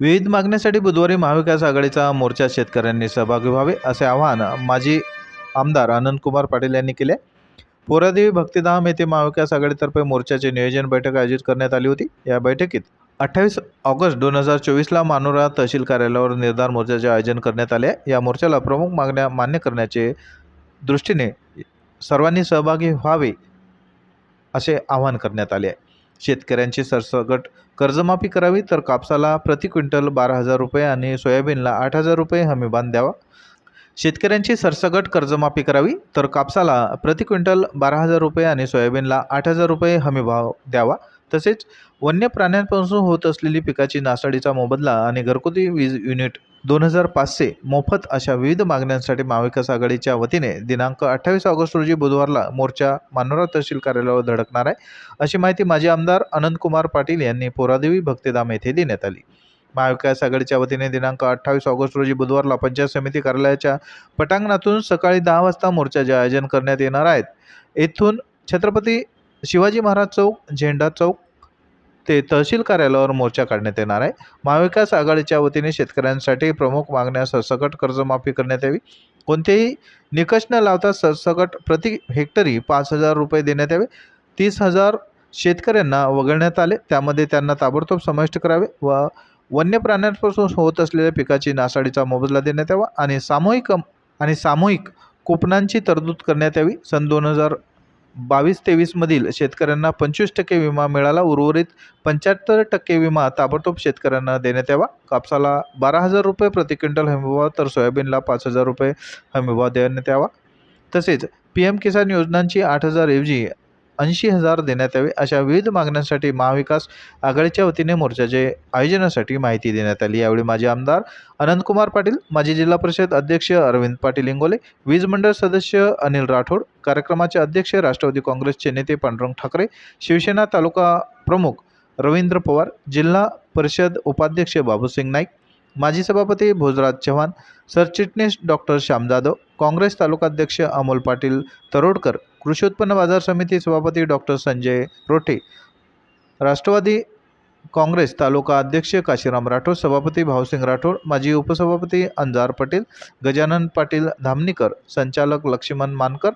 विविध मागण्यासाठी बुधवारी महाविकास आघाडीचा मोर्चा शेतकऱ्यांनी सहभागी व्हावे असे आवाहन माजी आमदार आनंदकुमार पाटील यांनी केले. पोरादेवी भक्तिधाम येथे महाविकास आघाडीतर्फे मोर्चाचे नियोजन बैठक आयोजित करण्यात आली होती. या बैठकीत अठ्ठावीस ऑगस्ट दोन हजार चोवीसला मानोरा तहसील कार्यालयावर निर्धार मोर्चाचे आयोजन करण्यात आले. आहे. या मोर्चाला प्रमुख मागण्या मान्य करण्याचे दृष्टीने सर्वांनी सहभागी व्हावे असे आवाहन करण्यात आले आहे. शेतकऱ्यांची सरसकट कर्जमाफी करावी तर कापसाला प्रति क्विंटल बारा हजार रुपये आणि सोयाबीनला आठ हजार रुपये हमीभाव द्यावा. शेतकऱ्यांची सरसगट कर्जमाफी करावी तर कापसाला प्रति क्विंटल बारा हजार रुपये आणि सोयाबीनला आठ हजार रुपये हमीभाव द्यावा. तसेच वन्य प्राण्यांपासून होत असलेली पिकाची नासाडीचा मोबदला आणि घरगुती वीज युनिट दोन हजार पाचशे मोफत अशा विविध मागण्यांसाठी महाविकास आघाडीच्या वतीने दिनांक अठ्ठावीस ऑगस्ट रोजी बुधवारला मोर्चा मानोरा तहसील कार्यालयावर धडकणार आहे अशी माहिती माजी आमदार अनंतकुमार पाटील यांनी पोरादेवी भक्तिधाम येथे देण्यात आली. महाविकास आघाडीच्या वतीने दिनांक अठ्ठावीस ऑगस्ट रोजी बुधवारला पंचायत समिती कार्यालयाच्या पटांगणातून सकाळी दहा वाजता मोर्चाचे आयोजन करण्यात येणार आहेत येथून छत्रपती शिवाजी महाराज चौक झेंडा चौक ते तहसील कार्यालयावर मोर्चा काढण्यात येणार आहे. महाविकास आघाडीच्या वतीने शेतकऱ्यांसाठी प्रमुख मागण्या सरसकट कर्जमाफी करण्यात यावी. कोणतेही निकष न लावता सरसकट प्रति हेक्टरी पाच हजार रुपये देण्यात यावे. तीस हजार शेतकऱ्यांना वगळण्यात आले. त्यामध्ये त्यांना ताबडतोब समाविष्ट करावे व वन्य प्राण्यांपासून होत असलेल्या पिकाची नासाडीचा मोबदला देण्यात यावा आणि सामूहिक आणि सामूहिक कुपनांची तरतूद करण्यात यावी. सन दोन हजार बावीस तेवीसमधील शेतकऱ्यांना पंचवीस टक्के विमा मिळाला. उर्वरित पंच्याहत्तर टक्के विमा ताबडतोब शेतकऱ्यांना देण्यात यावा. कापसाला बारा हजार रुपये प्रति क्विंटल हमीभाव तर सोयाबीनला पाच हजार रुपये हमीभाव देण्यात यावा. तसेच पी एम किसान योजनांची आठ हजार ऐवजी ऐंशी हजार देण्यात यावे अशा विविध मागण्यांसाठी महाविकास आघाडीच्या वतीने मोर्चाचे आयोजनासाठी माहिती देण्यात आली. यावेळी माजी आमदार अनंतकुमार पाटील माजी जिल्हा परिषद अध्यक्ष अरविंद पाटील इंगोले वीज मंडळ सदस्य अनिल राठोड कार्यक्रमाचे अध्यक्ष राष्ट्रवादी काँग्रेसचे नेते पांडुरंग ठाकरे शिवसेना तालुका प्रमुख रवींद्र पवार जिल्हा परिषद उपाध्यक्ष बाबूसिंग नाईक माजी सभापती भोजराज चव्हाण सरचिटणीस डॉक्टर श्याम जाधव काँग्रेस तालुकाध्यक्ष अमोल पाटील तरोडकर कृषी उत्पन्न बाजार समिती सभापती डॉक्टर संजय रोठे राष्ट्रवादी काँग्रेस तालुका अध्यक्ष काशीराम राठोड सभापती भाऊसिंग राठोड माजी उपसभापती अंजार पटेल गजानन पाटील धामणीकर संचालक लक्ष्मण मानकर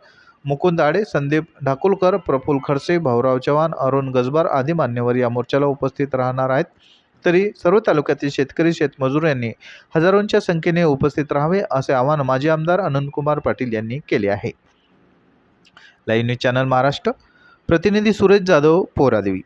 मुकुंद आडे संदीप ढाकुलकर प्रफुल खडसे भाऊराव चव्हाण अरुण गजबार आदी मान्यवर या मोर्चाला उपस्थित राहणार आहेत. तरी सर्व तालुक्यातील शेतकरी शेतमजूर यांनी हजारोंच्या संख्येने उपस्थित राहावे असे आवाहन माजी आमदार अनंतकुमार पाटील यांनी केले आहे. Live news channel Maharashtra. प्रतिनिधी सुरेश जाधव पोरादेवी.